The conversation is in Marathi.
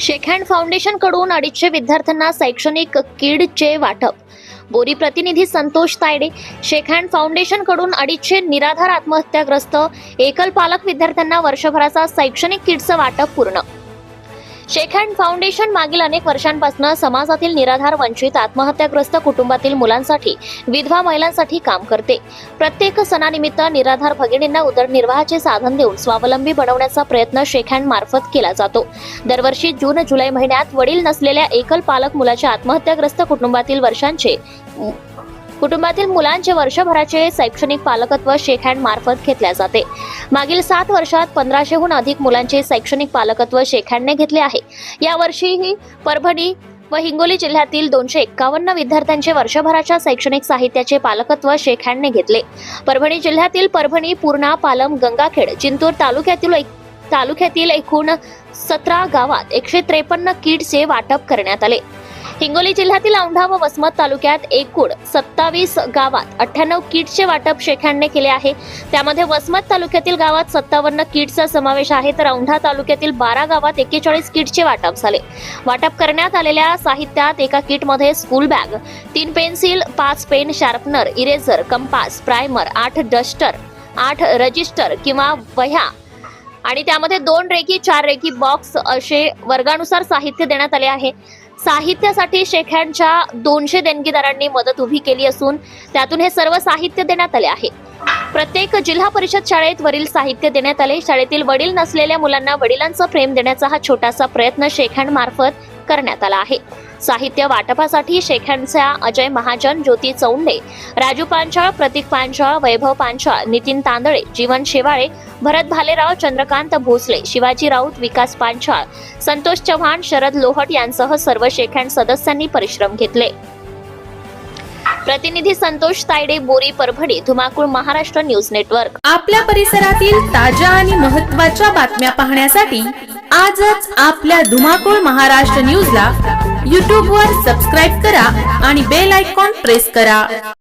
शेकहँड फाउंडेशनकडून अडीचशे विद्यार्थ्यांना शैक्षणिक किडचे वाटप. बोरी प्रतिनिधी संतोष तायडे शेकहँड फाउंडेशनकडून अडीचशे निराधार आत्महत्याग्रस्त एकल पालक विद्यार्थ्यांना वर्षभराचा शैक्षणिक किटचं वाटप पूर्ण शेकहँड फाउंडेशन मागील अनेक वर्षांपासून समाजातील निराधार वंचित आत्महत्याग्रस्त कुटुंबातील मुलांसाठी विधवा महिलांसाठी काम करते. प्रत्येक सणानिमित्त निराधार भगिनींना उदरनिर्वाहाचे साधन देऊन स्वावलंबी बनवण्याचा प्रयत्न शेकहँड मार्फत केला जातो. दरवर्षी जून जुलै महिन्यात वडील नसलेल्या एकल पालक मुलाच्या आत्महत्याग्रस्त कुटुंबातील वर्षांचे कुटुंबातील मुलांचे वर्षभराचे शैक्षणिक पालकत्व शेक हँड मार्फत घेतल्या जाते. मागील सात वर्षात पंधराशेहून अधिक मुलांचे शैक्षणिक पालकत्व शेक हँडने घेतले आहे. यावर्षीही परभणी व हिंगोली जिल्ह्यातील दोनशे एक्कावन्न विद्यार्थ्यांचे वर्षभराच्या शैक्षणिक साहित्याचे पालकत्व शेख हँडने घेतले. परभणी जिल्ह्यातील परभणी पूर्णा पालम गंगाखेड जिंतूर तालुक्यातील एक- तालुक्यातील एकूण सतरा गावात एकशे त्रेपन्न किटचे वाटप करण्यात आले. हिंगोली जिल्ह्यातील औंढा व वसमत तालुक्यात एकूण सत्तावीस गावात अठ्ठ्याण्णव किटचे वाटप शेखांडने केले आहे. त्यामध्ये वसमत तालुक्यातील गावात सत्तावन्न किटचा समावेश आहे तर औंढा तालुक्यातील बारा गावात एक्केचाळीस किटचे वाटप झाले. वाटप करण्यात आलेल्या साहित्यात एका किटमध्ये स्कूल बॅग तीन पेन्सिल पाच pen sharpener eraser compass primer आठ डस्टर आठ रजिस्टर किंवा वह्या आणि त्यामध्ये दोन रेकी चार रेकी बॉक्स असे वर्गानुसार साहित्य देण्यात आले आहे. साहित्यासाठी शेख्यांच्या दोनशे देणगीदारांनी मदत उभी केली असून त्यातून हे सर्व साहित्य देण्यात आले आहे. प्रत्येक जिल्हा परिषद शाळेत वरील साहित्य देण्यात आले. शाळेतील वडील नसलेल्या मुलांना वडिलांचं प्रेम देण्याचा हा छोटासा प्रयत्न शेखांमार्फत करण्यात आला आहे. साहित्य वाटपासाठी शेखँडच्या अजय महाजन ज्योती चौंडे राजू पांचाळ प्रतीक पांचाळ वैभव पांचाळ नितीन तांदळे जीवन शेवाळे भरत भालेराव चंद्रकांत भोसले शिवाजी राऊत विकास पांचाळ संतोष चव्हाण शरद लोहट यांसह सर्व शेखांड सदस्यांनी परिश्रम घेतले. प्रतिनिधी संतोष तायडे बोरी परभणी धुमाकूळ महाराष्ट्र न्यूज नेटवर्क. आपल्या परिसरातील ताज्या आणि महत्त्वाच्या बातम्या पाहण्यासाठी आजच आपल्या धुमाकूळ महाराष्ट्र न्यूजला यूट्यूबवर सबस्क्राईब करा आणि बेल आयकॉन प्रेस करा.